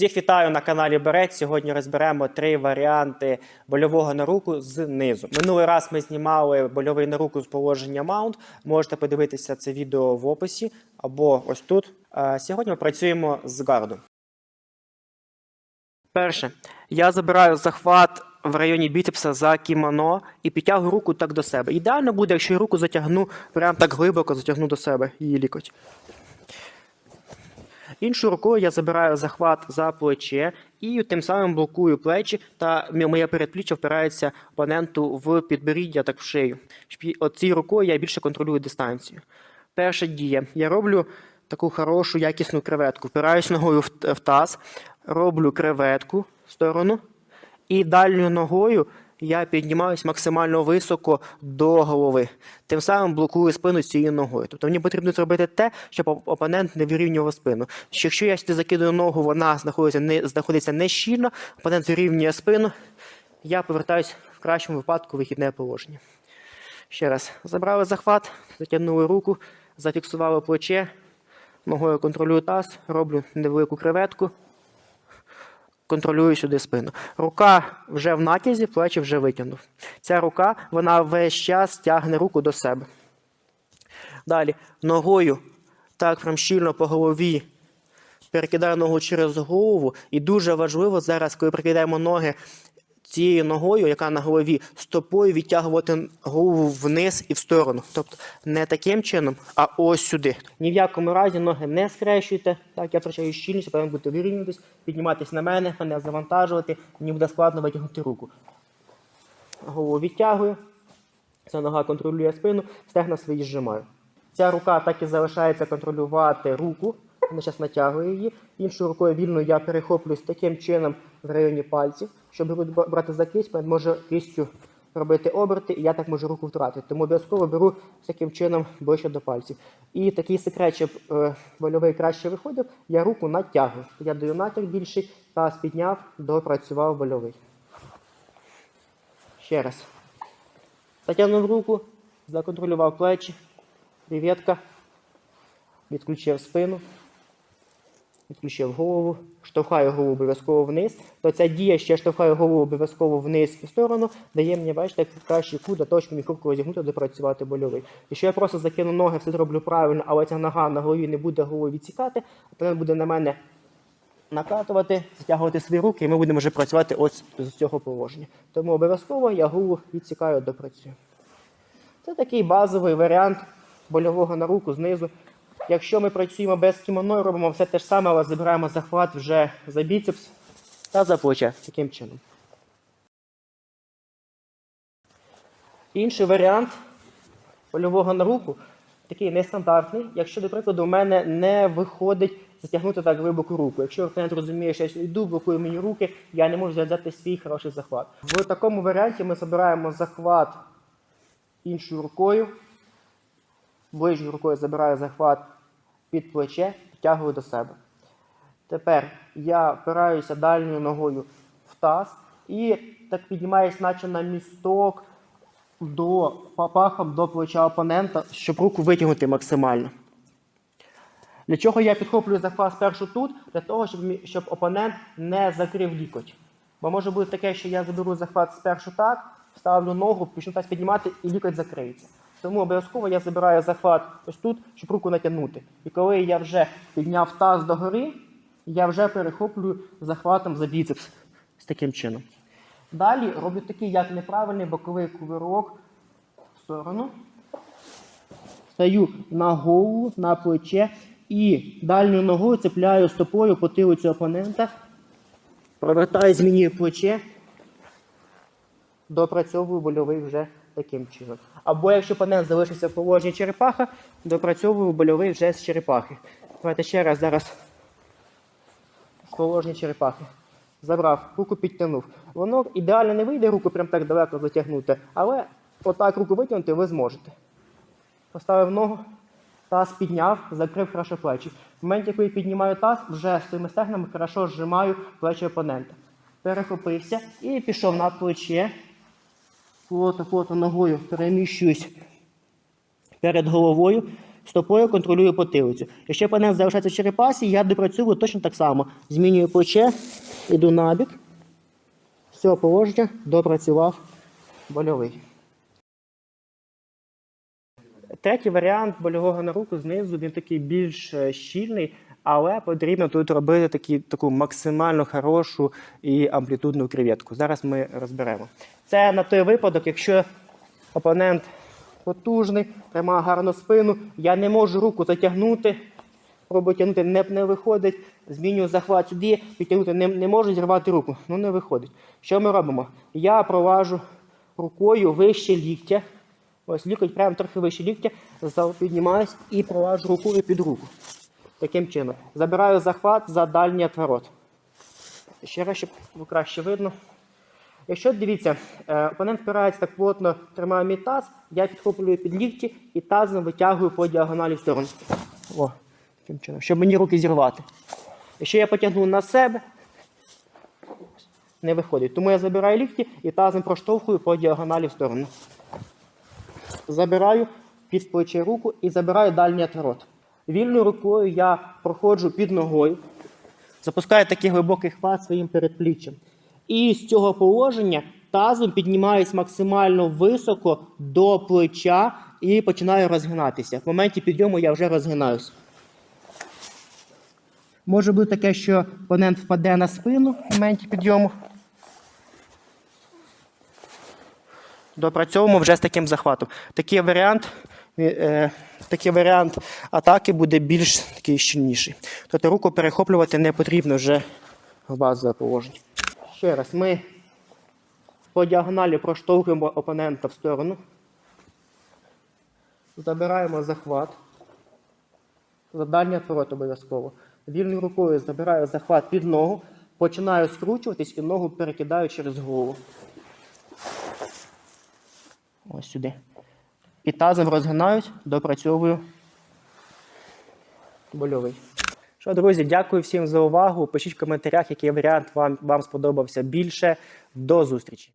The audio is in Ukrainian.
Всіх вітаю на каналі Берець. Сьогодні розберемо три варіанти больового на руку знизу. Минулий раз ми знімали больовий на руку з положення маунт. Можете подивитися це відео в описі або ось тут. Сьогодні ми працюємо з гарду. Перше, я забираю захват в районі біцепса за кімоно і підтягую руку так до себе. Ідеально буде, якщо руку затягну прям так глибоко, затягну до себе її лікоть. Іншою рукою я забираю захват за плече і тим самим блокую плечі, та моє передпліччя впирається опоненту в підборіддя, так в шию. Щоб і- от цією рукою я більше контролюю дистанцію. Перша дія. Я роблю таку хорошу якісну креветку. Впираюсь ногою в таз, роблю креветку в сторону, і дальньою ногою я піднімаюсь максимально високо до голови. Тим самим блокую спину цією ногою. Тобто мені потрібно зробити те, щоб опонент не вирівнював спину. Що Якщо я сюди закидаю ногу, вона знаходиться не, знаходиться не опонент вирівнює спину, я повертаюсь в кращому випадку в вихідне положення. Ще раз, забрали захват, затягнули руку, зафіксували плече, ногою контролюю таз, роблю невелику креветку контролюю сюди спину. Рука вже в натязі, плечі вже витягнув. Ця рука, вона весь час тягне руку до себе. Далі ногою так прям щільно по голові перекидаю ногу через голову. І дуже важливо зараз, коли прикидаємо ноги цією ногою, яка на голові, стопою відтягувати голову вниз і в сторону. Тобто не таким чином, а ось сюди. Ні в якому разі ноги не скрещуйте. Так, я втрачаю щільність, повинен бути вирівнюватись, підніматись на мене, мене завантажувати, мені буде складно витягнути руку. Голову відтягую. Ця нога контролює спину, стегна свої зжимаю. Ця рука так і залишається контролювати руку. Вона зараз натягує її. Іншою рукою вільно я перехоплююсь таким чином в районі пальців. Щоб руку брати за кисть, може кистю робити оберти, і я так можу руку втратити. Тому обов'язково беру таким чином ближче до пальців. І такий секрет, щоб е, больовий краще виходив, я руку натягую. Я даю натяг більший, таз підняв, допрацював больовий. Ще раз. Затягнув руку, законтролював плечі, привітка, відключив спину, відключив голову, штовхаю голову обов'язково вниз. То ця дія ще штовхаю голову обов'язково вниз в сторону, дає мені, бачите, кращий кут для того, щоб мені руку розігнути, допрацювати больовий. Якщо я просто закину ноги, все зроблю правильно, але ця нога на голові не буде головою відсікати, опонент буде на мене накатувати, затягувати свої руки, і ми будемо вже працювати ось з цього положення. Тому обов'язково я голову відсікаю допрацюю. Це такий базовий варіант больового на руку знизу. Якщо ми працюємо без кімоно, робимо все те ж саме, але забираємо захват вже за біцепс та за плече. Таким чином. Інший варіант польового на руку такий нестандартний. Якщо, до прикладу, у мене не виходить затягнути так глибоку руку. Якщо клієнт розуміє, що я йду, блокує мені руки, я не можу взяти свій хороший захват. В такому варіанті ми забираємо захват іншою рукою. Ближньою рукою забираю захват під плече, підтягую до себе. Тепер я впираюся дальньою ногою в таз і так піднімаюсь, наче на місток до пахом до плеча опонента, щоб руку витягнути максимально. Для чого я підхоплюю захват спершу тут? Для того, щоб, щоб опонент не закрив лікоть. Бо може бути таке, що я заберу захват спершу так, ставлю ногу, почну таз піднімати і лікоть закриється. Тому обов'язково я забираю захват ось тут, щоб руку натягнути. І коли я вже підняв таз догори, я вже перехоплюю захватом за біцепс з таким чином. Далі роблю такий як неправильний боковий кувирок в сторону. Стаю на голову, на плече і дальньою ногою цепляю стопою по тилицю опонента. Провертаю, змінюю плече, допрацьовую больовий вже таким чином. Або якщо опонент залишився в положенні черепаха, допрацьовую больовий вже з черепахи. Давайте ще раз зараз з положення черепахи. Забрав, руку підтягнув. Воно ідеально не вийде руку прям так далеко затягнути, але отак руку витягнути ви зможете. Поставив ногу, таз підняв, закрив хорошо плечі. В моменті, коли піднімаю таз, вже своїми стегнами хорошо зжимаю плечі опонента. Перехопився і пішов на плече. Плотно, плотно ногою переміщуюсь перед головою. стопою контролюю потилицю. Якщо опонент залишається в черепасі, я допрацьовую точно так само. Змінюю плече, іду набік. Цього положення допрацював больовий. Третій варіант больового на руку знизу він такий більш е, щільний, але потрібно тут робити такі, таку максимально хорошу і амплітудну креветку. Зараз ми розберемо. Це на той випадок, якщо опонент потужний, тримає гарну спину, я не можу руку затягнути, пробую тягнути, не, не виходить, змінюю захват сюди, підтягнути не, не можу зірвати руку, ну не виходить. Що ми робимо? Я проважу рукою вище ліктя. Ось лікоть прямо трохи вище ліктя, піднімаюсь і проваджу рукою під руку. Таким чином. Забираю захват за дальній отворот. Ще раз, щоб краще видно. Якщо дивіться, е, опонент впирається так плотно, тримає мій таз, я підхоплюю під лікті і тазом витягую по діагоналі в сторону. О, таким чином, щоб мені руки зірвати. Якщо я потягну на себе, не виходить. Тому я забираю лікті і тазом проштовхую по діагоналі в сторону забираю під плече руку і забираю дальній отворот. Вільною рукою я проходжу під ногою, запускаю такий глибокий хват своїм передпліччям. І з цього положення тазом піднімаюсь максимально високо до плеча і починаю розгинатися. В моменті підйому я вже розгинаюсь. Може бути таке, що опонент впаде на спину в моменті підйому. допрацьовуємо вже з таким захватом. Такий варіант, такий варіант атаки буде більш такий щільніший. Тобто руку перехоплювати не потрібно вже в базове положення. Ще раз, ми по діагоналі проштовхуємо опонента в сторону. Забираємо захват. За дальній отворот обов'язково. Вільною рукою забираю захват під ногу, починаю скручуватись і ногу перекидаю через голову. Ось сюди. І тазом розгинають, допрацьовую больовий. Що, друзі, дякую всім за увагу. Пишіть в коментарях, який варіант вам, вам сподобався більше. До зустрічі!